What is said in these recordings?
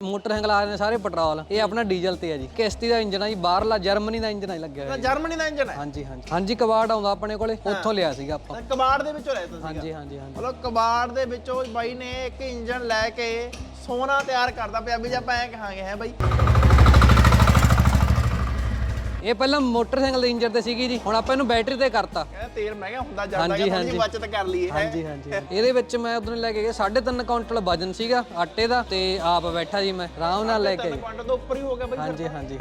Motorcycle ਆ ਨੇ ਸਾਰੇ ਪੈਟਰੋਲ ਇਹ ਆਪਣਾ ਡੀਜ਼ਲ ਤੇ ਆ ਜੀ। ਕਿਸ਼ਤੀ ਦਾ ਇੰਜਨ ਆ ਜੀ ਬਾਹਰਲਾ ਜਰਮਨੀ ਦਾ ਇੰਜਨ ਆ ਜੀ ਲੱਗਿਆ ਹੋਇਆ ਜਰਮਨੀ ਦਾ ਇੰਜਨ ਹੈ? ਹਾਂਜੀ ਹਾਂਜੀ। ਹਾਂਜੀ ਕਵਾੜ ਆਉਂਦਾ ਆਪਣੇ ਕੋਲੇ ਉੱਥੋਂ ਲਿਆ ਸੀਗਾ ਆਪਾਂ। ਕਬਾੜ ਦੇ ਵਿੱਚੋਂ ਲੈ ਤੁਸੀਂ। ਹਾਂਜੀ ਹਾਂਜੀ ਹਾਂਜੀ। ਮਤਲਬ ਕਬਾੜ ਦੇ ਵਿੱਚੋਂ ਬਾਈ ਨੇ ਇੱਕ ਇੰਜਨ ਲੈ ਕੇ ਸੋਨਾ ਤਿਆਰ ਕਰਦਾ ਪਿਆ ਵੀ ਜੇ ਆਪਾਂ ਐਂ ਕਹਾਂਗੇ ਹੈ ਬਾਈ? ਇਹ ਪਹਿਲਾਂ ਮੋਟਰਸਾਈਕਲ ਦੇ ਇੰਜਨ ਤੇ ਸੀਗੀ ਜੀ ਹੁਣ ਆਪਾਂ ਇਹਨੂੰ ਬੈਟਰੀ ਤੇ ਕਰਤਾ। ਕਹਿੰਦਾ ਤੇਲ ਮਹਿੰਗਾ ਹੁੰਦਾ ਜਾਂਦਾ ਹਾਂਜੀ, ਥੋੜੀ ਹਾਂਜੀ। ਬਚਤ ਕਰ ਲਈਏ ਹੈ। ਹਾਂਜੀ ਹਾਂਜੀ। ਇਹਦੇ ਵਿੱਚ ਮੈਂ ਉਦੋਂ ਲੈ ਕੇ ਗਿਆ 3.5 ਕੁਇੰਟਲ ਵਜਨ ਸੀਗਾ ਆਟੇ ਦਾ ਤੇ ਆਪ ਬੈਠਾ ਜੀ ਮੈਂ ਆਰਾਮ ਨਾਲ ਲੈ ਕੇ ਤਿੰਨ ਕੁਆਂਟਲ ਤੋਂ ਉੱਪਰ ਹੀ ਹੋ ਗਿਆ ਬਾਈ ਹਾਂਜੀ ਹਾਂਜੀ।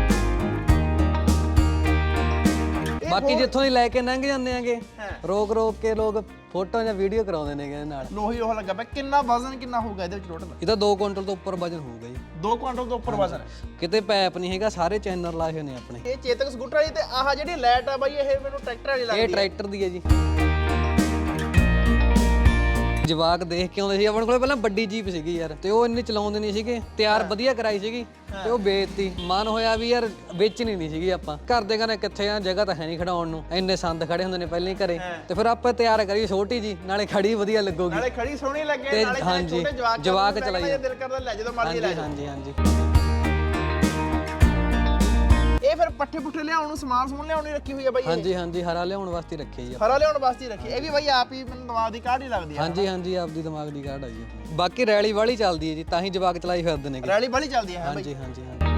ਬਾਕੀ ਜਿੱਥੋਂ ਦੀ ਲੈ ਕੇ ਲੰਘ ਜਾਂਦੇ ਆਂਗੇ ਰੋਕ ਰੋਕ ਕੇ ਲੋਕ ਫੋਟੋ ਜਾਂ ਵੀਡੀਓ ਕਰਾਉਂਦੇ ਨੇਗੇ ਇਹਦੇ ਨਾਲ। ਲੋਹੀ ਲੋਹਾ ਲੱਗਾ ਪਿਆ ਕਿੰਨਾ ਵਜ਼ਨ ਕਿੰਨਾ ਹੋਊਗਾ ਇਹਦੇ ਵਿੱਚ ਟੋਟਲ ਇਹਦਾ 2 ਕੁਇੰਟਲ ਤੋਂ ਉੱਪਰ ਵਜਨ ਹੋਊਗਾ ਜੀ। 2 ਕੁਆਂਟਲ ਤੋਂ ਉੱਪਰ ਵਜ਼ਨ। ਹੈ ਕਿਤੇ ਪੈਪ ਨਹੀਂ ਹੈਗਾ ਸਾਰੇ ਚੈਨਲ ਲਾਏ ਹੋਏ ਨੇ ਆਪਣੇ। ਇਹ ਚੇਤਕ ਸਕੂਟਰ ਵਾਲੀ ਤੇ ਆਹ ਜਿਹੜੀ ਲਾਈਟ ਆ ਬਾਈ ਇਹ ਮੈਨੂੰ ਟਰੈਕਟਰ ਵਾਲੀ ਇਹ ਲੱਗਦੀ ਹੈ ਟਰੈਕਟਰ ਦੀ ਹੈ ਜੀ। ਜਵਾਕ ਦੇਖ ਕੇ ਆਉਂਦੇ ਸੀ ਆਪਣੇ ਕੋਲੇ ਪਹਿਲਾਂ ਵੱਡੀ ਜੀਪ ਸੀਗੀ ਯਾਰ ਤੇ ਉਹ ਇੰਨੀ ਚਲਾਉਂਦੇ ਨਹੀਂ ਸੀਗੇ ਤਿਆਰ ਵਧੀਆ ਕਰਾਈ ਸੀਗੀ ਤੇ ਉਹ ਵੇਚਤੀ ਮਨ ਹੋਇਆ ਵੀ ਯਾਰ ਵੇਚਣੀ ਨਹੀਂ ਸੀਗੀ ਆਪਾਂ। ਘਰ ਦੇ ਕਹਿੰਦੇ ਕਿੱਥੇ ਆ ਜਗ੍ਹਾ ਤਾਂ ਹੈ ਨਹੀਂ ਖੜਾਉਣ ਨੂੰ। ਇੰਨੇ ਸੰਦ ਖੜੇ ਹੁੰਦੇ ਨੇ ਪਹਿਲਾਂ ਹੀ ਘਰੇ। ਤੇ ਫਿਰ ਆਪਾਂ ਤਿਆਰ ਕਰੀ ਛੋਟੀ ਜੀ ਨਾਲੇ ਖੜੀ ਵਧੀਆ ਲੱਗੂਗੀ। ਨਾਲੇ ਖੜੀ ਸੋਹਣੀ ਲੱਗੇ ਨਾਲੇ ਛੋਟੇ ਜਵਾਕ ਜਵਾਕ ਚਲਾਈ ਚਲਾਈ ਦਿਲ ਕਰਦਾ ਲੈ ਜਦੋਂ ਮਰਜ਼ੀ ਲੈ ਹਾਂਜੀ ਹਾਂਜੀ ਹਾਂਜੀ। ਇਹ ਫਿਰ ਪੱਠੇ ਪੁੱਠੇ ਲਿਆਉਣ ਨੂੰ ਸਮਾਨ ਸਮੂਨ ਲਿਆਉਣ ਨੂੰ ਰੱਖੀ ਹੋਈ ਆ ਬਾਈ ਇਹ। ਹਾਂਜੀ ਹਾਂਜੀ ਹਰਾ ਲਿਆਉਣ ਵਾਸਤੇ ਰੱਖਿਆ ਜੀ ਹਰਾ ਲਿਆਉਣ ਵਾਸਤੇ ਹੀ ਰੱਖੀ। ਇਹ ਵੀ ਬਾਈ ਆਪ ਹੀ ਮੈਨੂੰ ਦਿਮਾਗ ਦੀ ਕਾਢ ਹੀ ਲੱਗਦੀ ਆ ਹਾਂਜੀ ਹਾਂਜੀ ਆਪਦੀ ਦਿਮਾਗ ਦੀ ਕਾਢ ਆ ਜੀ ਆਪਣੀ। ਬਾਕੀ ਰੈਲੀ ਵਾਲੀ ਚੱਲਦੀ ਹੈ ਜੀ ਤਾਂ ਹੀ ਜਵਾਕ ਚਲਾਈ ਫਿਰਦੇ ਨੇਗੇ। ਰੈਲੀ ਬੜੀ ਚੱਲਦੀ ਹੈ ਬਾਈ। ਹਾਂਜੀ ਹਾਂਜੀ ਹਾਂਜੀ।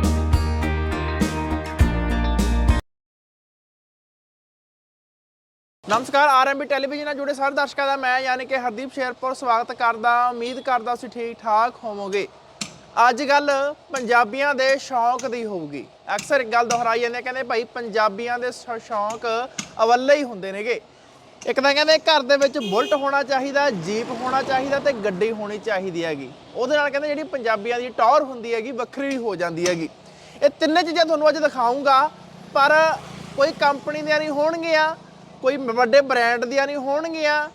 ਨਮਸਕਾਰ ਆਰਐਮਬੀ ਟੈਲੀਵਿਜ਼ਨ ਨਾਲ ਜੁੜੇ ਸਾਰੇ ਦਰਸ਼ਕਾਂ ਦਾ ਮੈਂ ਯਾਨੀ ਕਿ ਹਰਦੀਪ ਸ਼ੇਰਪੁਰ ਸਵਾਗਤ ਕਰਦਾ ਉਮੀਦ ਕਰਦਾ ਤੁਸੀਂ ਠੀਕ ਠਾਕ ਹੋਵੋਗੇ। ਅੱਜ ਗੱਲ ਪੰਜਾਬੀਆਂ ਦੇ ਸ਼ੌਂਕ ਦੀ ਹੋਊਗੀ। ਅਕਸਰ ਇੱਕ ਗੱਲ ਦੁਹਰਾਈ ਜਾਂਦੇ ਆ, ਕਹਿੰਦੇ ਭਾਈ ਪੰਜਾਬੀਆਂ ਦੇ ਸ਼- ਸ਼ੌਂਕ ਅਵੱਲੇ ਹੀ ਹੁੰਦੇ ਨੇਗੇ। ਇੱਕ ਤਾਂ ਕਹਿੰਦੇ ਘਰ ਦੇ ਵਿੱਚ ਬੁਲਟ ਹੋਣਾ ਚਾਹੀਦਾ ਜੀਪ ਹੋਣਾ ਚਾਹੀਦਾ ਤੇ ਗੱਡੀ ਹੋਣੀ ਚਾਹੀਦੀ ਹੈਗੀ। ਉਹਦੇ ਨਾਲ ਕਹਿੰਦੇ ਜਿਹੜੀ ਪੰਜਾਬੀਆਂ ਦੀ ਟੌਰ ਹੁੰਦੀ ਹੈਗੀ ਵੱਖਰੀ ਹੋ ਜਾਂਦੀ ਹੈਗੀ। ਇਹ ਤਿੰਨੇ ਚੀਜ਼ਾਂ ਤੁਹਾਨੂੰ ਅੱਜ ਦਿਖਾਉਂਗਾ ਪਰ ਕੋਈ ਕੰਪਨੀ ਦੀਆਂ ਨਹੀਂ ਹੋਣਗੀਆਂ ਕੋਈ ਵੱਡੇ ਬ੍ਰਾਂਡ ਦੀਆਂ ਨਹੀਂ ਹੋਣਗੀਆਂ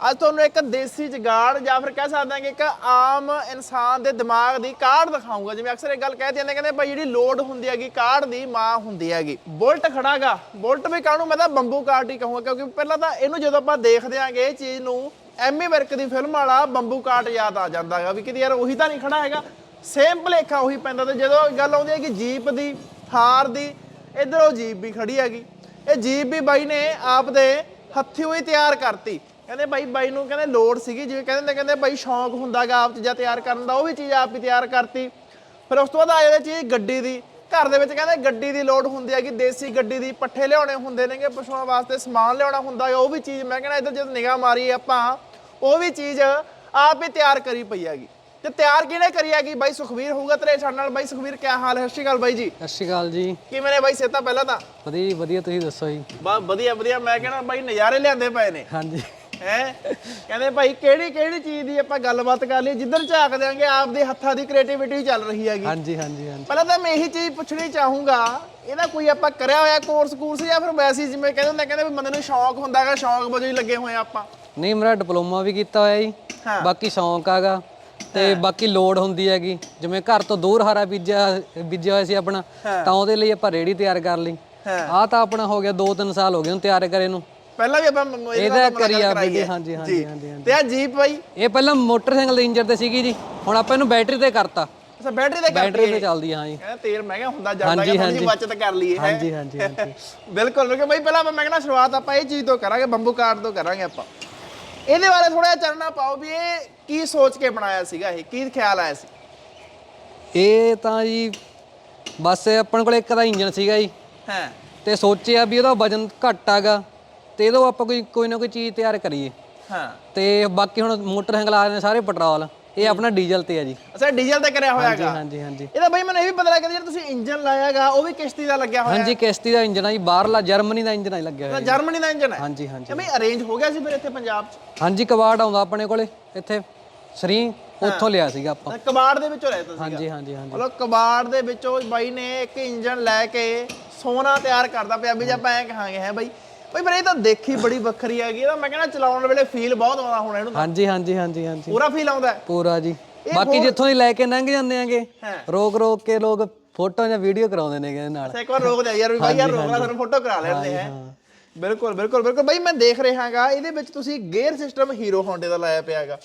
ਅੱਜ ਤੁਹਾਨੂੰ ਇੱਕ ਦੇਸੀ ਜਗਾੜ ਜਾਂ ਫਿਰ ਕਹਿ ਸਕਦੇ ਹਾਂ ਕਿ ਇੱਕ ਆਮ ਇਨਸਾਨ ਦੇ ਦਿਮਾਗ ਦੀ ਕਾਢ ਦਿਖਾਉਂਗਾ ਜਿਵੇਂ ਅਕਸਰ ਇਹ ਗੱਲ ਕਹਿ ਦਿੰਦੇ ਕਹਿੰਦੇ ਭਾਈ ਜਿਹੜੀ ਲੋਡ ਹੁੰਦੀ ਹੈਗੀ, ਕਾਢ ਦੀ ਮਾਂ ਹੁੰਦੀ ਹੈਗੀ। ਬੁਲਟ ਖੜਾਗਾ। ਬੁਲਟ ਵੀ ਕਾਹਨੂੰ? ਮੈਂ ਤਾਂ ਬੰਬੂ ਕਾਰਟ ਹੀ ਕਹੂੰਗਾ, ਕਿਉਂਕਿ ਪਹਿਲਾਂ ਤਾਂ ਇਹਨੂੰ ਜਦੋਂ ਆਪਾਂ ਦੇਖਦੇ ਆਂਗੇ, ਇਹ ਚੀਜ਼ ਨੂੰ ਐਮੀ ਵਰਕ ਦੀ ਫਿਲਮ ਵਾਲਾ ਬੰਬੂ ਕਾਰਟ ਯਾਦ ਆ ਜਾਂਦਾ ਹੈਗਾ ਵੀ ਕਿਤੇ ਯਾਰ ਉਹੀ ਤਾਂ ਨਹੀਂ ਖੜਾ ਹੈਗਾ। ਸੇਮ ਭਲੇਖਾ ਉਹੀ ਪੈਂਦਾ ਤੇ ਜਦੋਂ ਗੱਲ ਆਉਂਦੀ ਹੈ ਕਿ ਜੀਪ ਦੀ, ਥਾਰ ਦੀ, ਇੱਧਰ ਉਹ ਜੀਪ ਵੀ ਖੜੀ ਹੈਗੀ। ਇਹ ਜੀਪ ਵੀ ਬਾਈ ਨੇ ਆਪ ਦੇ ਹੱਥੀਂ ਹੋਈ ਤਿਆਰ ਕਰਤੀ। ਕਹਿੰਦੇ ਬਾਈ ਬਾਈ ਨੂੰ ਕਹਿੰਦੇ ਲੋੜ ਸੀਗੀ ਜਿਵੇਂ ਕਹਿੰਦੇ ਨੇ ਕਹਿੰਦੇ ਬਾਈ ਸ਼ੌਂਕ ਹੁੰਦਾਗਾ ਆਪ ਚੀਜ਼ਾਂ ਤਿਆਰ ਕਰਨ ਦਾ ਉਹ ਵੀ ਚੀਜ਼ ਆਪ ਹੀ ਤਿਆਰ ਕਰਤੀ। ਫਿਰ ਉਸ ਤੋਂ ਬਾਅਦ ਆ ਜਾਂਦੀ ਚੀਜ਼ ਗੱਡੀ ਦੀ। ਘਰ ਦੇ ਵਿੱਚ ਕਹਿੰਦੇ ਗੱਡੀ ਦੀ ਲੋੜ ਹੁੰਦੀ ਹੈਗੀ ਦੇਸੀ ਗੱਡੀ ਦੀ ਪੱਠੇ ਲਿਆਉਣੇ ਹੁੰਦੇ ਨੇਗੇ ਪਸ਼ੂਆਂ ਵਾਸਤੇ ਸਮਾਨ ਲਿਆਉਣਾ ਹੁੰਦਾ ਹੈ ਉਹ ਵੀ ਚੀਜ਼ ਮੈਂ ਕਹਿੰਦਾ ਇੱਧਰ ਜਦੋਂ ਨਿਗਾਹ ਮਾਰੀ ਆਪਾਂ ਉਹ ਵੀ ਚੀਜ਼ ਆਪ ਹੀ ਤਿਆਰ ਕਰੀ ਪਈ ਹੈਗੀ। ਤੇ ਤਿਆਰ ਕਿਹਨੇ ਕਰੀ ਹੈਗੀ? ਬਾਈ ਸੁਖਵੀਰ ਹੋਊਗਾ ਤੇਰੇ ਸਾਡੇ ਨਾਲ। ਬਾਈ ਸੁਖਵੀਰ ਕੀ ਹਾਲ ਹੈ? ਸਤਿ ਸ਼੍ਰੀ ਅਕਾਲ ਬਾਈ ਜੀ। ਸਤਿ ਸ਼੍ਰੀ ਅਕਾਲ ਜੀ। ਕਿਵੇਂ ਨੇ ਬਾਈ ਸੇਤਾ ਪਹਿਲਾਂ ਤਾਂ? ਵਧੀਆ ਜੀ, ਵਧੀਆ ਤੁਸੀਂ ਦੱਸੋ ਜੀ? ਬਾ ਵਧੀਆ ਵਧੀਆ। ਮੈਂ ਕਹਿੰਦਾ ਬਾਈ ਨਜ਼ਾਰੇ ਲਿਆਂਦੇ ਪਏ ਨੇ। ਹਾਂਜੀ। ਹੈ? ਕਹਿੰਦੇ ਭਾਈ ਕਿਹੜੀ ਕਿਹੜੀ ਚੀਜ਼ ਦੀ ਆਪਾਂ ਗੱਲਬਾਤ ਕਰ ਲਈ? ਜਿੱਧਰ ਝਾਕ ਦਿਆਂਗੇ ਆਪਦੇ ਹੱਥਾਂ ਦੀ ਕ੍ਰੀਏਟੀਵਿਟੀ ਚੱਲ ਰਹੀ ਹੈਗੀ। ਹਾਂਜੀ ਹਾਂਜੀ ਹਾਂਜੀ। ਪਹਿਲਾਂ ਤਾਂ ਮੈਂ ਇਹੀ ਚੀਜ਼ ਪੁੱਛਣੀ ਚਾਹੂੰਗਾ ਇਹਦਾ ਕੋਈ ਆਪਾਂ ਕਰਿਆ ਹੋਇਆ ਕੋਰਸ ਕੋਰਸ ਜਾਂ ਫਿਰ ਵੈਸੇ ਜਿਵੇਂ ਕਹਿੰਦੇ ਹੁੰਦੇ ਕਹਿੰਦੇ ਵੀ ਬੰਦੇ ਨੂੰ ਸ਼ੌਂਕ ਹੁੰਦਾ ਹੈਗਾ ਸ਼ੌਂਕ ਵਜੋਂ ਹੀ ਲੱਗੇ ਹੋਏ ਆ ਆਪਾਂ। ਨਹੀਂ ਮੇਰਾ ਡਿਪਲੋਮਾ ਵੀ ਕੀਤਾ ਹੋਇਆ ਜੀ। ਹਾਂ। ਬਾਕੀ ਸ਼ੌਂਕ ਆਗਾ ਤੇ ਬਾਕੀ ਲੋੜ ਹੁੰਦੀ ਹੈਗੀ। ਜਿਵੇਂ ਘਰ ਤੋਂ ਦੂਰ ਹਰਾ ਬੀਜਿਆ ਬੀਜਿਆ ਹੋਇਆ ਸੀ ਆਪਣਾ ਤਾਂ ਉਹਦੇ ਲਈ ਆਪਾਂ ਰੇੜੀ ਤਿਆਰ ਕਰ ਲਈ। ਆਹ ਤਾਂ ਆਪਣਾ ਹੋ ਗਿਆ 2-3 ਸਾਲ ਹੋ ਗਏ ਹੁਣ ਤਿਆਰ ਕਰੇ ਨੂੰ। ਪਹਿਲਾਂ ਵੀ ਆਪਾਂ ਇਹਦੇ ਕਰਾਈ ਬੀਜੀ ਹੈ। ਹਾਂਜੀ ਹਾਂਜੀ ਜੀ। ਹਾਂਜੀ। ਤੇ ਆ ਜੀਪ ਬਾਈ? ਇਹ ਪਹਿਲਾਂ ਮੋਟਰਸਾਈਕਲ ਦੇ ਇੰਜਨ ਤੇ ਸੀਗੀ ਜੀ। ਹੁਣ ਆਪਾਂ ਇਹਨੂੰ ਬੈਟਰੀ ਤੇ ਕਰਤਾ। ਅੱਛਾ ਬੈਟਰੀ ਦੇ ਬੈਟਰੀ ਤੇ ਚੱਲਦੀ ਹਾਂ ਜੀ ਕਹਿੰਦਾ ਤੇਲ ਮਹਿੰਗਾ ਹੁੰਦਾ ਜਾਂਦਾ ਹੈਗਾ ਥੋੜੀ। ਬਚਤ ਕਰ ਲਈਏ ਹੈਂ। ਹਾਂਜੀ ਹਾਂਜੀ ਹਾਂਜੀ। ਬਿਲਕੁਲ ਬਿਲਕੁਲ। ਬਾਈ ਪਹਿਲਾਂ ਆਪਾਂ ਮੈਂ ਕਹਿੰਦਾ ਸ਼ੁਰੂਆਤ ਆਪਾਂ ਇਹ ਚੀਜ਼ ਤੋਂ ਕਰਾਂਗੇ ਬੰਬੂ ਕਾਰਡ ਤੋਂ ਕਰਾਂਗੇ ਆਪਾਂ। ਇਹਦੇ ਬਾਰੇ ਥੋੜਾ ਜਿਹਾ ਚਰਨਾ ਪਾਓ ਵੀ ਇਹ ਕੀ ਸੋਚ ਕੇ ਬਣਾਇਆ ਸੀਗਾ ਇਹ ਕੀ ਖਿਆਲ ਆਇਆ ਸੀ? ਇਹ ਤਾਂ ਜੀ ਬਸ ਆਪਣੇ ਕੋਲ ਇੱਕ ਦਾ ਇੰਜਨ ਸੀਗਾ ਜੀ। ਹਾਂ। ਤੇ ਸੋਚਿਆ ਵੀ ਉਹਦਾ ਵਜਨ ਘੱਟ ਆਗਾ। ਤੇ ਇਹਦੋਂ ਆਪਾਂ ਕੋਈ ਕੋਈ ਨਾ ਕੋਈ ਚੀਜ਼ ਤਿਆਰ ਕਰੀਏ। ਹਾਂ। ਤੇ ਬਾਕੀ ਹੁਣ ਮੋਟਰਸਾਈਕਲ ਆ ਨੇ ਸਾਰੇ ਪੈਟਰੋਲ। ਇਹ ਆਪਣਾ ਡੀਜ਼ਲ ਤੇ ਆ ਜੀ। ਅੱਛਾ ਡੀਜ਼ਲ ਤੇ ਕਰਿਆ ਹੋਇਆ ਹੈਗਾ ਹਾਂਜੀ ਹਾਂਜੀ। ਇਹਦਾ ਬਾਈ ਮੈਨੂੰ ਇਹ ਵੀ ਪਤਾ ਲੱਗਿਆ ਜਿਹੜਾ ਤੁਸੀਂ ਇੰਜਨ ਲਾਇਆਗਾ ਉਹ ਵੀ ਕਿਸ਼ਤੀ ਦਾ ਲੱਗਿਆ ਹੋਇਆ। ਹਾਂਜੀ ਕਿਸ਼ਤੀ ਦਾ ਇੰਜਨ ਆ ਜੀ ਬਾਹਰਲਾ ਜਰਮਨੀ ਦਾ ਇੰਜਨ ਆ ਲੱਗਿਆ ਹੋਇਆ ਹੈ ਜਰਮਨੀ ਦਾ ਇੰਜਨ ਹੈ ਹਾਂਜੀ ਹਾਂਜੀ। ਇਹ ਬਈ ਅਰੇਂਜ ਹੋ ਗਿਆ ਸੀ ਫਿਰ ਇੱਥੇ ਪੰਜਾਬ 'ਚ? ਹਾਂਜੀ ਕਵਾੜ ਆਉਂਦਾ ਆਪਣੇ ਕੋਲੇ ਇੱਥੇ। ਸਰੀ ਉੱਥੋਂ ਲਿਆ ਸੀਗਾ ਆਪਾਂ। ਤਾਂ ਕਬਾੜ ਦੇ ਵਿੱਚੋਂ ਲੈ ਤੁਸੀਂ ਹਾਂਜੀ ਹਾਂਜੀ ਹਾਂਜੀ। ਮਤਲਬ ਕਬਾੜ ਦੇ ਵਿੱਚੋਂ ਬਾਈ ਨੇ ਇੱਕ ਇੰਜਨ ਲੈ ਕੇ ਸੋਨਾ ਤਿਆਰ ਕਰਦਾ ਪਿਆ ਵੀ ਜੇ ਆਪਾਂ ਐਂ ਕਹਾਂਗੇ ਹੈ ਬਾਈ ਬਈ ਪਰ ਇਹ ਤਾਂ ਦੇਖੀ ਬੜੀ ਵੱਖਰੀ ਹੈਗੀ ਇਹਦਾ ਮੈਂ ਕਹਿੰਦਾ ਚਲਾਉਣ ਵੇਲੇ ਫੀਲ ਬਹੁਤ ਆਉਂਦਾ ਹੋਣਾ ਇਹਨੂੰ ਹਾਂਜੀ ਹਾਂਜੀ ਹਾਂਜੀ ਹਾਂਜੀ। ਪੂਰਾ ਫੀਲ ਆਉਂਦਾ। ਹੈ। ਪੂਰਾ ਜੀ। ਬਾਕੀ ਜਿੱਥੋਂ ਦੀ ਲੈ ਕੇ ਲੰਘ ਜਾਂਦੇ ਆਂਗੇ ਹਾਂ। ਰੋਕ ਰੋਕ ਕੇ ਲੋਕ ਫੋਟੋ ਜਾਂ ਵੀਡੀਓ ਕਰਾਉਂਦੇ ਨੇਗੇ ਇਹਦੇ ਨਾਲ। ਅੱਛਾ ਇੱਕ ਵਾਰ ਰੋਕ ਦੇ ਯਾਰ ਵੀ ਬਾਈ ਯਾਰ ਰੋਕਣਾ ਤੁਹਾਨੂੰ ਫੋਟੋ ਕਰਾ ਲੈਂਦੇ ਹੈ। ਬਿਲਕੁਲ ਬਿਲਕੁਲ ਬਿਲਕੁਲ। ਬਾਈ ਮੈਂ ਦੇਖ ਰਿਹਾ ਹਾਂਗਾ ਇਹਦੇ ਵਿੱਚ ਤੁਸੀਂ ਗੇਅਰ ਸਿਸਟਮ ਹੀਰੋ ਹੋਂਡੇ ਦਾ ਲਾਇਆ ਪਿਆ ਹੈਗਾ।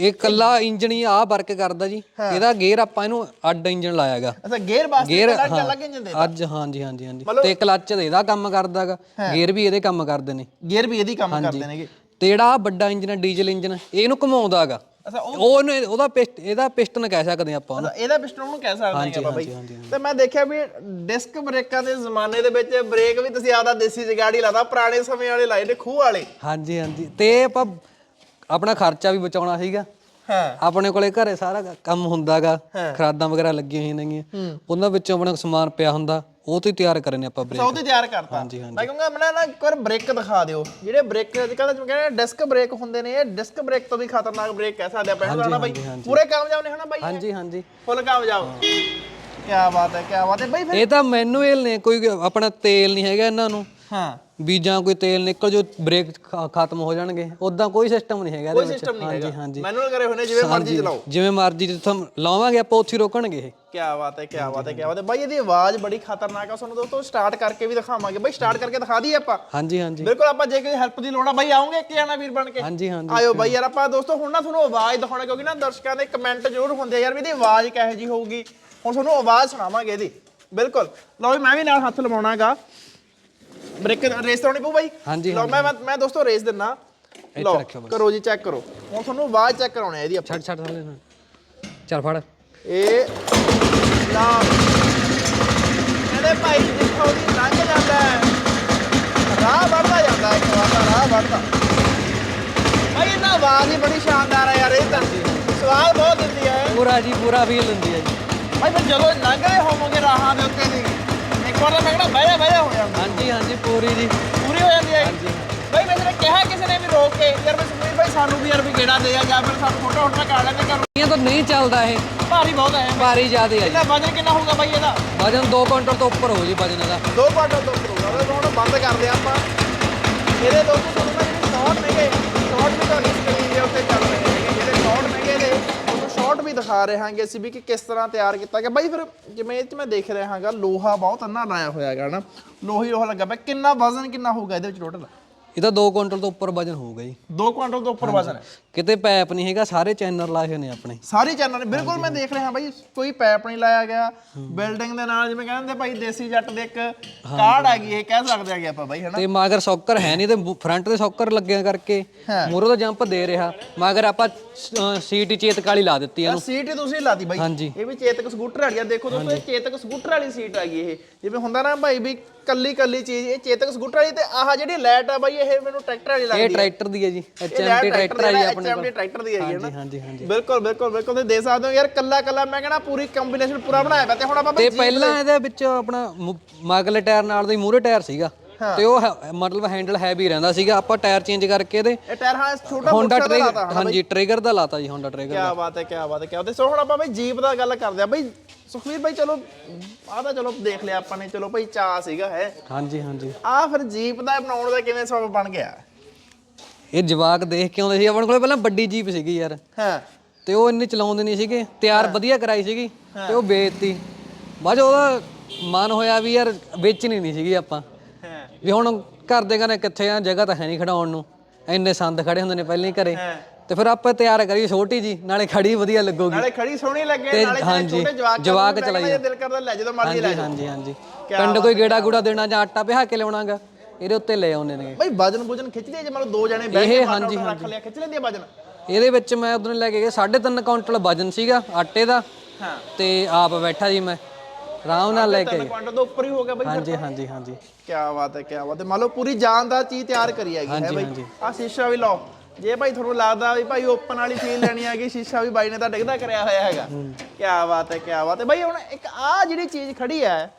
ਇਹ ਕੱਲਾ ਇੰਜਨ ਹੀ ਆ ਵਰਕ ਕਰਦਾ ਜੀ। ਇਹਦਾ ਗੇਅਰ ਆਪਾਂ ਇਹਨੂੰ ਅੱਡ ਇੰਜਨ ਲਾਇਆਗਾ ਅੱਛਾ ਗੇਅਰ ਵਾਸਤੇ ਗੇਅਰ ਹਾਂ। ਅਲੱਗ ਇੰਜਨ ਦੇ ਅੱਜ ਹਾਂਜੀ ਹਾਂਜੀ ਹਾਂਜੀ। ਤੇ ਕਲੱਚ ਦੇ ਇਹਦਾ ਕੰਮ ਕਰਦਾਗਾ ਗੇਅਰ ਵੀ ਇਹਦੇ ਕੰਮ ਕਰਦੇ ਨੇ। ਗੇਅਰ ਵੀ ਇਹਦੀ ਕੰਮ ਕਰਦੇ ਨੇਗੇ। ਤੇ ਜਿਹੜਾ ਵੱਡਾ ਇੰਜਨ ਹੈ ਡੀਜ਼ਲ ਇੰਜਨ ਇਹਨੂੰ ਘੁਮਾਉਂਦਾਗਾ ਅੱਛਾ ਉਹ ਉਹਦਾ ਪਿਸਟ ਇਹਦਾ ਪਿਸਟਨ ਕਹਿ ਸਕਦੇ ਆਪਾਂ ਉਹਨੂੰ। ਇਹਦਾ ਪਿਸਟਨ ਉਹਨੂੰ ਕਹਿ ਸਕਦੇ ਆਪਾਂ ਬਾਈ। ਤੇ ਮੈਂ ਦੇਖਿਆ ਵੀ ਡਿਸਕ ਬ੍ਰੇਕਾਂ ਦੇ ਜ਼ਮਾਨੇ ਦੇ ਵਿੱਚ ਬ੍ਰੇਕ ਵੀ ਤੁਸੀਂ ਆਪਦਾ ਦੇਸੀ ਜਗਾੜੀ ਲਾਦਾ ਪੁਰਾਣੇ ਸਮੇਂ ਵਾਲੇ ਲਾਏ ਨੇ ਖੂਹ ਵਾਲੇ। ਹਾਂਜੀ ਹਾਂਜੀ। ਤੇ ਆਪਾਂ ਆਪਣਾ ਖਰਚਾ ਵੀ ਬਚਾਉਣਾ ਸੀਗਾ। ਹਾਂ। ਆਪਣੇ ਕੋਲੇ ਘਰੇ ਸਾਰਾ ਕੰਮ ਹੁੰਦਾਗਾ ਖਰਾਦਾਂ ਵਗੈਰਾ ਲੱਗੀਆਂ ਹੋਈਆਂ ਨੇਗੀਆਂ। ਉਹਨਾਂ ਵਿੱਚੋਂ ਆਪਣਾ ਸਮਾਨ ਪਿਆ ਹੁੰਦਾ ਉਹ ਤੋਂ ਤਿਆਰ ਕਰਨੇ ਆਪਾਂ ਬ੍ਰੇਕ ਸੌ ਤੇ ਤਿਆਰ ਕਰਤਾ। ਹਾਂਜੀ, ਹਾਂਜੀ। ਮੈਂ ਕਹੂੰਗਾ ਮੈਨੂੰ ਨਾ ਇੱਕ ਵਾਰ ਬ੍ਰੇਕ ਦਿਖਾ ਦਿਓ। ਜਿਹੜੇ ਬ੍ਰੇਕ ਅੱਜ ਕੱਲ੍ਹ ਜਿਵੇਂ ਕਹਿੰਦੇ ਡਿਸਕ ਬ੍ਰੇਕ ਹੁੰਦੇ ਨੇ ਇਹ ਡਿਸਕ ਬ੍ਰੇਕ ਤੋਂ ਵੀ ਖਤਰਨਾਕ ਬ੍ਰੇਕ ਕਹਿ ਸਕਦੇ ਆਪਾਂ ਇਹਨੂੰ ਹਨਾ ਬਾਈ? ਪੂਰੇ ਕਾਮਯਾਬ ਨੇ ਹਨਾ ਬਾਈ? ਹਾਂਜੀ ਹਾਂਜੀ। ਫੁੱਲ ਕਾਮਯਾਬ। ਕੀ ਬਾਤ ਹੈ ਕੀ ਬਾਤ ਹੈ। ਬਾਈ ਫਿਰ ਇਹ ਤਾਂ ਮੈਨੂਅਲ ਨੇ ਕੋਈ ਆਪਣਾ ਤੇਲ ਨਹੀਂ ਹੈਗਾ ਇਹਨਾਂ ਨੂੰ। ਹਾਂ। ਬੀਜਾਂ ਕੋਈ ਤੇਲ ਨਿਕਲ ਜੋ ਬ੍ਰੇਕ ਖਤਮ ਹੋ ਜਾਣਗੇ। ਉਦਾਂ ਕੋਈ ਸਿਸਟਮ ਨਹੀਂ ਹੈਗਾ ਕੋਈ ਇਹਦੇ ਵਿੱਚ। ਸਿਸਟਮ ਨਹੀਂ ਹਾਂਜੀ ਹੈਗਾ। ਹਾਂਜੀ। ਮੈਨੂਅਲ ਕਰੇ ਹੋਏ ਨੇ ਜਿਵੇਂ ਮਰਜ਼ੀ ਚਲਾਓ। ਜਿਵੇਂ ਮਰਜ਼ੀ ਜਿੱਥੋਂ ਲਾਵਾਂਗੇ ਆਪਾਂ ਉੱਥੇ ਹੀ ਰੋਕਣਗੇ ਇਹ। ਕੀ ਬਾਤ ਹੈ ਕੀ ਬਾਤ ਹੈ ਕੀ ਬਾਤ ਹੈ। ਬਾਈ ਇਹਦੀ ਆਵਾਜ਼ ਬੜੀ ਖਤਰਨਾਕ ਆ। ਤੁਹਾਨੂੰ ਦੋਸਤੋ ਸਟਾਰਟ ਕਰਕੇ ਵੀ ਦਿਖਾਵਾਂਗੇ। ਬਾਈ ਸਟਾਰਟ ਕਰਕੇ ਦਿਖਾ ਦਈਏ ਆਪਾਂ। ਹਾਂਜੀ ਹਾਂਜੀ। ਬਿਲਕੁਲ ਆਪਾਂ ਜੇ ਕੋਈ ਹੈਲਪ ਦੀ ਲੋੜ ਆ ਬਾਈ ਆਉਂਗੇ ਕਿ ਆਣਾ ਵੀਰ ਬਣ ਕੇ। ਹਾਂਜੀ ਹਾਂਜੀ ਆਇਓ ਬਾਈ ਯਾਰ ਆਪਾਂ ਦੋਸਤੋ ਹੁਣ ਨਾ ਤੁਹਾਨੂੰ ਆਵਾਜ਼ ਦਿਖਾਉਣਾ ਕਿਉਂਕਿ ਨਾ ਦਰਸ਼ਕਾਂ ਦੇ ਕਮੈਂਟ ਜ਼ਰੂਰ ਹੁੰਦੇ ਆ ਯਾਰ ਵੀ ਇਹਦੀ ਆਵਾਜ਼ ਕਿਹੋ ਜੀ ਹੋਊਗੀ। ਹੁਣ ਤੁਹਾਨੂੰ ਆਵਾਜ਼ ਸੁਣਾਵਾਂਗੇ ਇਹਦੀ। ਬਿਲਕੁਲ। ਲਓ ਵੀ ਮੈਂ ਵੀ ਨਾਲ ਹੱਥ ਲਵਾਉਣਾਗਾ। ਬ੍ਰੇਕ ਰੇਸ ਹੋਣੀ ਪਊ ਬਾਈ? ਹਾਂਜੀ, ਲਓ ਮੈਂ ਮੈਂ- ਮੈਂ ਦੋਸਤੋ ਰੇਸ ਦਿੰਨਾ। ਲਓ ਰੱਖਿਓ ਬਸ। ਕਰੋ ਜੀ ਚੈੱਕ ਕਰੋ। ਹੁਣ ਤੁਹਾਨੂੰ ਆਵਾਜ਼ ਚੈੱਕ ਕਰਾਉਣੀ ਹੈ ਇਹਦੀ ਆਪਾਂ। ਛੱਡ ਛੱਡ ਨਾ। ਚੱਲ ਫੜ। ਇਹ ਲਾ। ਇਹਦੇ ਭਾਈ ਜਿੱਥੋਂ ਦੀ ਲੰਘ ਜਾਂਦਾ ਹੈ। ਰਾਹ ਵੜਦਾ ਜਾਂਦਾ ਹੈ ਇੱਕ ਵਾਰ ਰਾਹ ਵੜਦਾ ਭਾਈ ਇਹਨਾਂ ਆਵਾਜ਼ ਹੀ ਬੜੀ ਸ਼ਾਨਦਾਰ ਹੈ ਯਾਰ ਇਹ ਤਾਂ ਸਵਾਲ ਬਹੁਤ ਦਿੰਦੀ ਹੈ। ਪੂਰਾ ਜੀ ਪੂਰਾ ਫੀਲ ਹੁੰਦੀ ਹੈ ਜੀ। ਭਾਈ ਫਿਰ ਜਦੋਂ ਲੰਘਦੇ ਹੋਵੋਗੇ ਰਾਹਾਂ ਦੇ ਉੱਤੇ ਦੀ ਮੈਂ ਕਿਹੜਾ ਬਹਿ ਹੋ ਜਾਂਦਾ। ਹਾਂਜੀ ਹਾਂਜੀ ਪੂਰੀ ਜੀ। ਪੂਰੀ ਹੋ ਜਾਂਦੀ ਹੈ ਭਾਈ ਮੈਂ ਤੇਰੇ ਕਿਹਾ ਕਿਸੇ ਨੇ ਵੀ ਰੋਕ ਕੇ ਯਾਰ ਮੈਂ ਸੁਣੀ ਭਾਈ ਸਾਨੂੰ ਵੀ ਯਾਰ ਵੀ ਗੇੜਾ ਦੇ ਆ ਜਾਂ ਫਿਰ ਸਾਨੂੰ ਫੋਟੋ ਫੋਟੋ ਕਰ ਲੈਂਦੇ ਕਰ ਇਹ ਤਾਂ ਨਹੀਂ ਚੱਲਦਾ ਇਹ। ਭਾਰੀ ਬਹੁਤ ਹੈ। ਭਾਰੀ ਜ਼ਿਆਦੇ ਜੀ। ਇਹਦਾ ਵਜਨ ਕਿੰਨਾ ਹੋਊਗਾ ਭਾਈ ਇਹਦਾ? ਵਜਨ 2 ਕੁਇੰਟਲ ਤੋਂ ਉੱਪਰ ਹੋ ਜੀ ਵਜਨ ਇਹਦਾ। ਦੋ ਕੁਆਟਰ ਤੋਂ ਪ੍ਰੋਗਰਾਮ ਹੈ ਹੁਣ ਬੰਦ ਕਰਦੇ ਹਾਂ ਆਪਾਂ ਇਹਦੇ ਦੋਸਤੋ ਤੁਹਾਨੂੰ ਮੈਂ ਜਿਹੜੇ ਸ਼ਾਰਟ ਨੇਗੇ ਸ਼ਾਰਟ ਵੀ ਤੁਹਾਡੀ ਵੀ ਦਿਖਾ ਰਹੇ ਹਾਂਗੇ ਅਸੀਂ ਵੀ ਕਿ ਕਿਸ ਤਰ੍ਹਾਂ ਤਿਆਰ ਕੀਤਾ ਗਿਆ। ਬਾਈ ਫਿਰ ਜਿਵੇਂ ਇਹ 'ਚ ਮੈਂ ਦੇਖ ਰਿਹਾ ਹਾਂਗਾ, ਲੋਹਾ ਬਹੁਤ ਅੰਨਾ ਲਾਇਆ ਹੋਇਆ ਹੈਗਾ ਨਾ। ਲੋਹੀ ਲੋਹਾ ਲੱਗਾ ਪਿਆ। ਕਿੰਨਾ ਵਜ਼ਨ ਕਿੰਨਾ ਹੋਊਗਾ ਇਹਦੇ ਵਿੱਚ ਟੋਟਲ ਇਹ ਤਾਂ 2 ਕੁਇੰਟਲ ਤੋਂ ਉੱਪਰ ਵਜਨ ਹੋਊਗਾ ਜੀ। 2 ਕੁਆਂਟਲ ਤੋਂ ਉੱਪਰ ਵਜ਼ਨ ਹੈ। ਕਿਤੇ ਪੈਪ ਨਹੀਂ ਹੈਗਾ ਸਾਰੇ ਚੈਨਲ ਲਾਏ ਹੋਏ ਨੇ ਆਪਣੇ। ਸਾਰੇ ਚੈਨਲ ਨੇ। ਬਿਲਕੁਲ ਮੈਂ ਦੇਖ ਰਿਹਾ ਬਾਈ ਕੋਈ ਪੈਪ ਨਹੀਂ ਲਾਇਆ ਗਿਆ। ਬਿਲਡਿੰਗ ਦੇ ਨਾਲ ਜਿਵੇਂ ਕਹਿੰਦੇ ਭਾਈ ਦੇਸੀ ਜੱਟ ਦੇ ਇੱਕ ਕਾਰਡ ਹੈਗੀ ਇਹ ਕਹਿ ਸਕਦੇ ਹੈਗੇ ਆਪਾਂ ਬਾਈ ਹਨਾ? ਤੇ ਮਗਰ ਸੌਕਰ ਹੈ ਨਹੀਂ ਤੇ ਫਰੰਟ ਤੇ ਸੌਕਰ ਲੱਗਿਆ ਕਰਕੇ ਮੂਰੋ ਦਾ ਜੰਪ ਦੇ ਰਿਹਾ। ਮਗਰ ਆਪਾਂ ਸੀਟ ਚੇਤ ਕਾਲੀ ਲਾ ਦਿੱਤੀ ਇਹਨੂੰ। ਸੀਟ ਤੁਸੀਂ ਲਾਤੀ ਬਾਈ। ਇਹ ਵੀ ਚੇਤਕ ਸਕੂਟਰ ਵਾਲੀ ਆ। ਦੇਖੋ ਦੋਸਤੋ ਇਹ ਚੇਤਕ ਸਕੂਟਰ ਵਾਲੀ ਸੀਟ ਆ ਗਈ ਇਹ। ਜਿਵੇਂ ਹੁੰਦਾ ਨਾ ਭਾਈ ਵੀ ਕੱਲੀ ਕੱਲੀ ਚੀਜ਼ ਇਹ ਚੇਤਕ ਸਕੂਟਰ ਵਾਲੀ ਤੇ ਆਹ ਜਿਹੜੀ ਲਾਈਟ ਆ ਬਾਈ ਇਹ ਮੈਨੂੰ ਟਰੈਕਟਰ ਵਾਲੀ ਇਹ ਲੱਗਦੀ ਹੈ। ਟਰੈਕਟਰ ਦੀ ਹੈ ਜੀ ਇਹ ਐਚਐਮਟੀ ਟਰੈਕਟਰ ਆ ਜੀ ਆਪਣੇ HMT ਟਰੈਕਟਰ ਦੀ ਹੈ ਨਾ। ਹਾਂਜੀ ਹਾਂਜੀ। ਬਿਲਕੁਲ ਬਿਲਕੁਲ ਬਿਲਕੁਲ। ਤੁਸੀਂ ਦੇਖ ਸਕਦੇ ਹੋ ਯਾਰ ਕੱਲਾ ਕੱਲਾ ਮੈਂ ਕਹਿੰਦਾ ਪੂਰੀ ਕੰਬੀਨੇਸ਼ਨ ਪੂਰਾ ਬਣਾਇਆ ਪਿਆ ਤੇ ਹੁਣ ਆਪਾਂ ਤੇ ਪਹਿਲਾਂ ਇਹਦੇ ਵਿੱਚ ਆਪਣਾ ਮਗਲੇ ਟਾਇਰ ਨਾਲ ਦਾ ਹੀ ਮੂਰੇ ਟਾਇਰ ਸੀਗਾ। ਤੇ ਉਹ ਹੈ- ਮਤਲਬ ਹੈਂਡਲ ਹੈਵੀ ਰਹਿੰਦਾ ਸੀਗਾ ਆਪਾਂ ਟਾਇਰ ਚੇਂਜ ਕਰਕੇ ਇਹਦੇ ਇਹ ਟਾਇਰ ਹਾਂ ਛੋਟਾ ਹੋਂਡਾ ਮੋਟਾ ਟ੍ਰਿਗਰ ਲਾਤਾ ਹਾਂਜੀ ਟ੍ਰਿਗਰ ਦਾ ਲਾਤਾ ਜੀ ਹੋਂਡਾ ਟ੍ਰਿਗਰ ਕੀ ਬਾਤ ਹੈ ਕੀ ਬਾਤ ਹੈ ਕੀ ਬਾਤ ਹੈ। ਸੋ ਹੁਣ ਆਪਾਂ ਬਈ ਜੀਪ ਦਾ ਗੱਲ ਕਰਦੇ ਆ ਬਈ ਸੁਖਵੀਰ ਭਾਈ ਚਲੋ ਆਹ ਤਾਂ ਚਲੋ ਦੇਖ ਲਿਆ ਆਪਾਂ ਨੇ ਚਲੋ ਭਾਈ ਚਾ ਸੀਗਾ ਹੈ। ਹਾਂਜੀ ਹਾਂਜੀ। ਆਹ ਫਿਰ ਜੀਪ ਦਾ ਬਣਾਉਣ ਦਾ ਕਿਵੇਂ ਸਬਬ ਬਣ ਗਿਆ? ਇਹ ਜਵਾਕ ਦੇਖ ਕੇ ਆਉਂਦੇ ਸੀ। ਆਪਣੇ ਕੋਲੇ ਪਹਿਲਾਂ ਵੱਡੀ ਜੀਪ ਸੀਗੀ ਯਾਰ। ਹਾਂ। ਤੇ ਉਹ ਇੰਨੇ ਚਲਾਉਂਦੇ ਨਹੀਂ ਸੀਗੇ। ਤਿਆਰ ਵਧੀਆ ਕਰਾਈ ਸੀਗੀ। ਤੇ ਉਹ ਵੇਚਤੀ। ਬਾਅਦ 'ਚ ਉਹਦਾ ਮਨ ਹੋਇਆ ਵੀ ਯਾਰ ਵੇਚਣੀ ਨਹੀਂ ਸੀਗੀ ਆਪਾਂ। ਵੀ ਹੁਣ ਘਰ ਦੇ ਕਹਿੰਦੇ ਕਿੱਥੇ ਆ ਜਗ੍ਹਾ ਤਾਂ ਹੈ ਨਹੀਂ ਖੜਾਉਣ ਨੂੰ। ਇੰਨੇ ਸੰਦ ਖੜੇ ਹੁੰਦੇ ਨੇ ਪਹਿਲਾਂ ਹੀ ਘਰੇ। ਤੇ ਫਿਰ ਆਪਾਂ ਤਿਆਰ ਕਰੀ ਛੋਟੀ ਜੀ ਨਾਲੇ ਖੜੀ ਵਧੀਆ ਲੱਗੂਗੀ। ਨਾਲੇ ਖੜੀ ਸੋਹਣੀ ਲੱਗੇ ਨਾਲੇ ਛੋਟੇ ਜਵਾਕ ਜਵਾਕ ਦਿਲ ਕਰਦਾ ਲੈ ਜਦੋਂ ਮਰਜ਼ੀ ਲੈ ਹਾਂਜੀ ਹਾਂਜੀ ਪਿੰਡ ਕੋਈ ਗੇੜਾ ਗੂੜਾ ਦੇਣਾ ਜਾਂ ਆਟਾ ਪਿਹਾ ਕੇ ਲਿਆਉਣਾਗਾ ਇਹਦੇ ਉੱਤੇ ਲੈ ਆਉਂਦੇ ਨੇ ਬਈ ਵਜਨ ਵਜਨ ਖਿੱਚਦੇ ਜੇ ਮੰਨ ਲਓ ਦੋ ਜਣੇ ਇਹ ਕੇ ਹਾਂਜੀ, ਰੱਖ ਲਿਆ ਖਿੱਚ ਲੈਂਦੀ ਆ ਵਜਨ? ਇਹਦੇ ਵਿੱਚ ਮੈਂ ਉਦੋਂ ਲੈ ਕੇ ਗਿਆ 3.5 ਕੁਇੰਟਲ ਵਜਨ ਸੀਗਾ ਆਟੇ ਦਾ। ਹਾਂ। ਤੇ ਆਪ ਬੈਠਾ ਜੀ ਮੈਂ। ਆਰਾਮ ਨਾਲ ਲੈ ਕੇ ਤਿੰਨ ਕੁਆਂਟਲ ਤੋਂ ਉੱਪਰ ਹੀ ਹੋ ਗਿਆ ਬਈ ਹਾਂਜੀ ਹਾਂਜੀ ਹਾਂਜੀ। ਕੀ ਬਾਤ ਹੈ ਕੀ ਬਾਤ ਹੈ। ਮੰਨ ਲਓ ਪੂਰੀ ਜਾਨ ਦਾ ਚੀਜ਼ ਤਿਆਰ ਕਰੀ ਹੈਗੀ ਹੈ ਬਈ। ਆ ਸ਼ੀਸ਼ਾ ਵੀ ਲਾਓ। ਜੇ ਭਾਈ ਤੁਹਾਨੂੰ ਲੱਗਦਾ ਵੀ ਭਾਈ ਓਪਨ ਵਾਲੀ ਫੀਲ ਲੈਣੀ ਹੈਗੀ ਸ਼ੀਸ਼ਾ ਵੀ ਬਾਈ ਨੇ ਤਾਂ ਡਿੱਗਦਾ ਕਰਿਆ ਹੋਇਆ ਹੈਗਾ। ਕੀ ਬਾਤ ਹੈ ਕੀ ਬਾਤ ਹੈ। ਭਾਈ ਹੁਣ ਇੱਕ ਆ ਜਿਹੜੀ ਚੀਜ਼ ਖੜੀ ਹੈ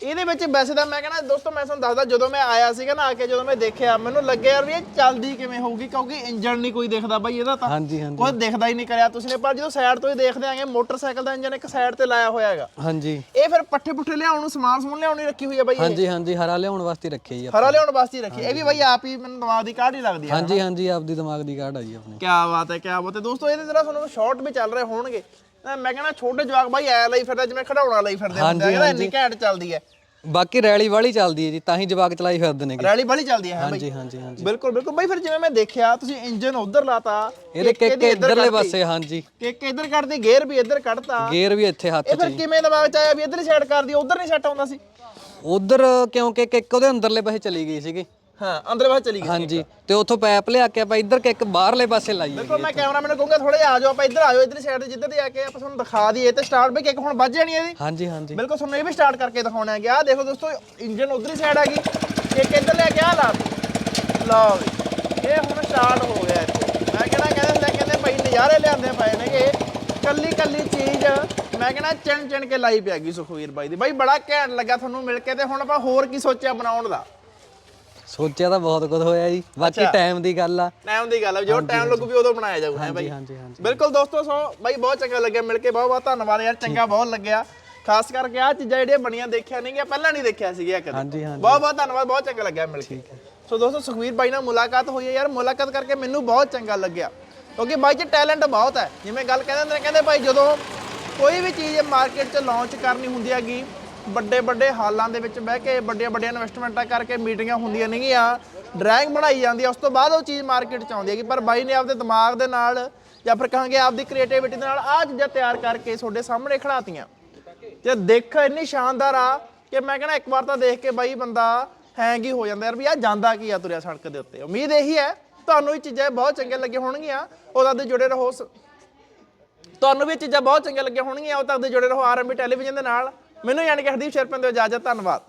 ਇਹਦੇ ਵਿੱਚ ਵੈਸੇ ਤਾਂ ਮੈਂ ਕਹਿੰਦਾ ਦੋਸਤੋ ਮੈਂ ਤੁਹਾਨੂੰ ਦੱਸਦਾ ਜਦੋਂ ਮੈਂ ਆਇਆ ਸੀਗਾ ਨਾ ਆ ਕੇ ਜਦੋਂ ਮੈਂ ਦੇਖਿਆ ਮੈਨੂੰ ਲੱਗਿਆ ਯਾਰ ਵੀ ਇਹ ਚੱਲਦੀ ਕਿਵੇਂ ਹੋਊਗੀ ਕਿਉਂਕਿ ਇੰਜਨ ਨਹੀਂ ਕੋਈ ਦਿਖਦਾ ਬਾਈ ਇਹਦਾ ਤਾਂ। ਹਾਂਜੀ ਹਾਂਜੀ। ਕੋਈ ਦਿਖਦਾ ਹੀ ਨਹੀਂ ਕਰਿਆ ਤੁਸੀਂ ਨੇ ਪਰ ਜਦੋਂ ਸਾਈਡ ਤੋਂ ਹੀ ਦੇਖਦੇ ਆਂਗੇ ਮੋਟਰਸਾਈਕਲ ਦਾ ਇੰਜਨ ਇੱਕ ਸਾਈਡ ਤੇ ਲਾਇਆ ਹੋਇਆ ਹੈਗਾ। ਹਾਂਜੀ। ਇਹ ਫਿਰ ਪੱਠੇ ਪੁੱਠੇ ਲਿਆਉਣ ਨੂੰ ਸਮਾਨ ਸਮੂਨ ਲਿਆਉਣ ਨੂੰ ਰੱਖੀ ਹੋਈ ਹੈ ਬਾਈ ਇਹ? ਹਾਂਜੀ ਹਾਂਜੀ ਹਰਾ ਲਿਆਉਣ ਵਾਸਤੇ ਰੱਖੇ ਜੀ। ਹਰਾ ਲਿਆਉਣ ਵਾਸਤੇ ਹੀ ਰੱਖੀ। ਇਹ ਵੀ ਬਾਈ ਆਪ ਹੀ ਮੈਨੂੰ ਦਿਮਾਗ ਦੀ ਕਾਢ ਹੀ ਲੱਗਦੀ ਹੈ ਹਾਂਜੀ ਹਾਂਜੀ ਆਪਦੀ ਦਿਮਾਗ ਦੀ ਕਾਢ ਆ ਜੀ ਆਪਣੀ। ਕੀ ਬਾਤ ਹੈ ਕੀ ਬਾਤ ਹੈ। ਦੋਸਤੋ ਇਹਦੇ ਤਰ੍ਹਾਂ ਤੁਹਾਨੂੰ ਸ਼ਾਰਟ ਵੀ ਚੱਲ ਰਹੇ ਹੋਣਗੇ। ਮੈਂ ਕਹਿੰਦਾ ਛੋਟੇ ਜਵਾਕ ਬਾਈ ਐ ਲਈ ਫਿਰਦਾ ਜਿਵੇਂ ਖੜਾਉਣਾ ਲਈ ਫਿਰਦੇ ਹੁੰਦੇ ਆ ਇੰਨੀ ਘੈਂਟ ਚੱਲਦੀ ਹੈ ਬਾਕੀ ਰੈਲੀ ਵਾਲੀ ਚੱਲਦੀ ਹੈ ਜੀ ਤਾਂ ਹੀ ਜਵਾਕ ਚਲਾਈ ਫਿਰਦੇ ਨੇਗੇ। ਰੈਲੀ ਬੜੀ ਚੱਲਦੀ ਹੈ ਹਾਂਜੀ ਹਾਂਜੀ ਹਾਂਜੀ। ਬਿਲਕੁਲ ਬਿਲਕੁਲ। ਬਾਈ ਫਿਰ ਜਿਵੇਂ ਮੈਂ ਦੇਖਿਆ ਤੁਸੀਂ ਇੰਜਨ ਉਧਰ ਲਾਤਾ ਇਹਦੇ ਕਿੱਕ ਇਧਰਲੇ। ਪਾਸੇ ਹਾਂਜੀ। ਕਿੱਕ ਇੱਧਰ ਕੱਢਦੀ ਗੇਅਰ ਵੀ ਇੱਧਰ ਕੱਢਤਾ। ਗੇਅਰ ਵੀ ਇੱਥੇ ਹੱਥ ਇਹ 'ਚ ਫਿਰ ਕਿਵੇਂ ਦਿਮਾਗ ਚ ਆਇਆ ਵੀ ਇੱਧਰਲੀ ਸਾਈਡ ਕਰਦੀ ਉਧਰ ਨਹੀਂ ਸੈੱਟ ਆਉਂਦਾ ਸੀ? ਉਧਰ ਕਿਉਂਕਿ ਕਿੱਕ ਉਹਦੇ ਅੰਦਰਲੇ ਪਾਸੇ ਚਲੀ ਗਈ ਸੀਗੀ। ਹਾਂ ਅੰਦਰ ਬਾਹਰ ਚਲੀ ਗਈ ਹਾਂਜੀ ਤੇ ਉੱਥੋਂ ਪੈਪ ਲਿਆ ਕੇ ਆਪਾਂ ਇੱਧਰ ਕਿੱਕ ਬਾਹਰਲੇ ਪਾਸੇ ਲਾਈ ਦੇਖੋ ਮੈਂ ਕੈਮਰਾਮੈਨ ਨੂੰ ਕਹੂੰਗਾ ਥੋੜੇ ਆ ਜਾਓ ਆਪਾਂ ਇੱਧਰ ਆ ਜਾਓ ਇੱਧਰਲੀ ਸਾਈਡ ਤੇ ਜਿੱਧਰ ਦੀ ਆ ਕੇ ਆਪਾਂ ਤੁਹਾਨੂੰ ਦਿਖਾ ਦਈਏ ਤੇ ਸਟਾਰਟ ਵੀ ਕਿੱਕ ਹੁਣ ਵੱਜ ਜਾਣੀ ਇਹਦੀ। ਹਾਂਜੀ ਹਾਂਜੀ। ਬਿਲਕੁਲ ਤੁਹਾਨੂੰ ਇਹ ਵੀ ਸਟਾਰਟ ਕਰਕੇ ਦਿਖਾਉਣਾ ਹੈ ਆ ਦੇਖੋ ਦੋਸਤੋ ਇੰਜਨ ਉਧਰਲੀ ਸਾਈਡ ਆ ਗਈ। ਕਿੱਕ ਇੱਧਰ ਲੈ ਕੇ ਆ ਲਾ ਲਓ ਇਹ ਹੁਣ ਸਟਾਰਟ ਹੋ ਗਿਆ ਇੱਥੇ। ਮੈਂ ਕਹਿੰਦਾ ਕਹਿੰਦੇ ਲੈ ਕਹਿੰਦੇ ਭਾਈ ਨਜ਼ਾਰੇ ਲਿਆਂਦੇ ਪਏ ਨੇਗੇ। ਕੱਲੀ ਕੱਲੀ ਚੀਜ਼ ਮੈਂ ਕਹਿੰਦਾ ਚਿਣ ਚਿਣ ਕੇ ਲਾਈ ਪਿਆ ਗਈ ਸੁਖਵੀਰ ਬਾਈ ਦੀ। ਬਾਈ ਬੜਾ ਘੈਂਟ ਲੱਗਾ ਤੁਹਾਨੂੰ ਮਿਲ ਕੇ ਤੇ ਹੁਣ ਆਪਾਂ ਹੋਰ ਕੀ ਸੋਚਿਆ ਬਣਾਉਣ ਦਾ। ਸੋਚਿਆ ਤਾਂ ਬਹੁਤ ਕੁਝ ਹੋਇਆ ਜੀ ਬਾਕੀ ਟਾਈਮ ਦੀ ਗੱਲ ਆ। ਟਾਈਮ ਦੀ ਗੱਲ ਹੈ ਜੋ ਟਾਈਮ ਲੱਗੂ ਵੀ ਉਦੋਂ ਬਣਾਇਆ ਜਾਊਗਾ ਹੈ ਬਾਈ? ਹਾਂਜੀ ਹਾਂਜੀ। ਬਿਲਕੁਲ ਦੋਸਤੋ ਸੋ ਬਾਈ ਬਹੁਤ ਚੰਗਾ ਲੱਗਿਆ ਮਿਲ ਕੇ ਬਹੁਤ ਬਹੁਤ ਧੰਨਵਾਦ ਯਾਰ ਚੰਗਾ ਬਹੁਤ ਲੱਗਿਆ। ਖਾਸ ਕਰਕੇ ਆ ਚੀਜ਼ਾਂ ਜਿਹੜੀਆਂ ਬਣੀਆਂ ਦੇਖਿਆ ਨਹੀਂ ਗਿਆ ਪਹਿਲਾਂ ਨਹੀਂ ਦੇਖਿਆ ਸੀਗਾ ਕਦੇ ਹਾਂਜੀ ਹਾਂਜੀ। ਬਹੁਤ ਬਹੁਤ ਧੰਨਵਾਦ ਬਹੁਤ ਚੰਗਾ ਲੱਗਿਆ ਮਿਲ ਕੇ। ਸੋ ਦੋਸਤੋ ਸੁਖਵੀਰ ਬਾਈ ਨਾਲ ਮੁਲਾਕਾਤ ਹੋਈ ਹੈ ਯਾਰ ਮੁਲਾਕਾਤ ਕਰਕੇ ਮੈਨੂੰ ਬਹੁਤ ਚੰਗਾ ਲੱਗਿਆ। ਕਿਉਂਕਿ ਬਾਈ 'ਚ ਟੈਲੈਂਟ ਬਹੁਤ ਹੈ। ਜਿਵੇਂ ਗੱਲ ਕਹਿੰਦੇ ਹੁੰਦੇ ਨੇ ਕਹਿੰਦੇ ਭਾਈ ਜਦੋਂ ਕੋਈ ਵੀ ਚੀਜ਼ ਮਾਰਕੀਟ 'ਚ ਲਾਂਚ ਕਰਨੀ ਹੁੰਦੀ ਹੈਗੀ ਵੱਡੇ ਵੱਡੇ ਹਾਲਾਂ ਦੇ ਵਿੱਚ ਬਹਿ ਕੇ ਵੱਡੀਆਂ ਵੱਡੀਆਂ ਇਨਵੈਸਟਮੈਂਟਾਂ ਕਰਕੇ ਮੀਟਿੰਗਾਂ ਹੁੰਦੀਆਂ ਨੇਗੀਆਂ ਡਰਾਇੰਗ ਬਣਾਈ ਜਾਂਦੀ ਹੈ ਉਸ ਤੋਂ ਬਾਅਦ ਉਹ ਚੀਜ਼ ਮਾਰਕੀਟ 'ਚ ਆਉਂਦੀ ਹੈਗੀ। ਪਰ ਬਾਈ ਨੇ ਆਪਦੇ ਦਿਮਾਗ ਦੇ ਨਾਲ ਜਾਂ ਫਿਰ ਕਹਾਂਗੇ ਆਪਦੀ ਕ੍ਰੀਏਟੀਵਿਟੀ ਦੇ ਨਾਲ ਆਹ ਚੀਜ਼ਾਂ ਤਿਆਰ ਕਰਕੇ ਤੁਹਾਡੇ ਸਾਹਮਣੇ ਖੜਾਤੀਆਂ ਤੇ ਦੇਖ ਇੰਨੀ ਸ਼ਾਨਦਾਰ ਆ ਕਿ ਮੈਂ ਕਹਿੰਦਾ ਇੱਕ ਵਾਰ ਤਾਂ ਦੇਖ ਕੇ ਬਾਈ ਬੰਦਾ ਹੈਂਗ ਹੀ ਹੋ ਜਾਂਦਾ ਯਾਰ ਵੀ ਆ ਜਾਂਦਾ ਕੀ ਆ ਤੁਰਿਆ ਸੜਕ ਦੇ ਉੱਤੇ। ਉਮੀਦ ਇਹੀ ਹੈ, ਤੁਹਾਨੂੰ ਇਹ ਚੀਜ਼ਾਂ ਬਹੁਤ ਚੰਗੀਆਂ ਲੱਗੀਆਂ ਹੋਣਗੀਆਂ ਉਹਦਾ ਦੇ ਜੁੜੇ ਰਹੋ ਸ- ਤੁਹਾਨੂੰ ਵੀ ਚੀਜ਼ਾਂ ਬਹੁਤ ਚੰਗੀਆਂ ਲੱਗੀਆਂ ਹੋਣਗੀਆਂ, ਉਹ ਤੱਕ ਦੇ ਜੁੜੇ ਰਹੋ ਆਰਐਮਬੀ ਟੈਲੀਵਿਜ਼ਨ ਦੇ ਨਾਲ। ਮੈਨੂੰ ਯਾਨੀ ਕਿ ਹਰਦੀਪ ਸ਼ਰਪਨ ਦੇ ਇਜਾਜ਼ਤ ਧੰਨਵਾਦ।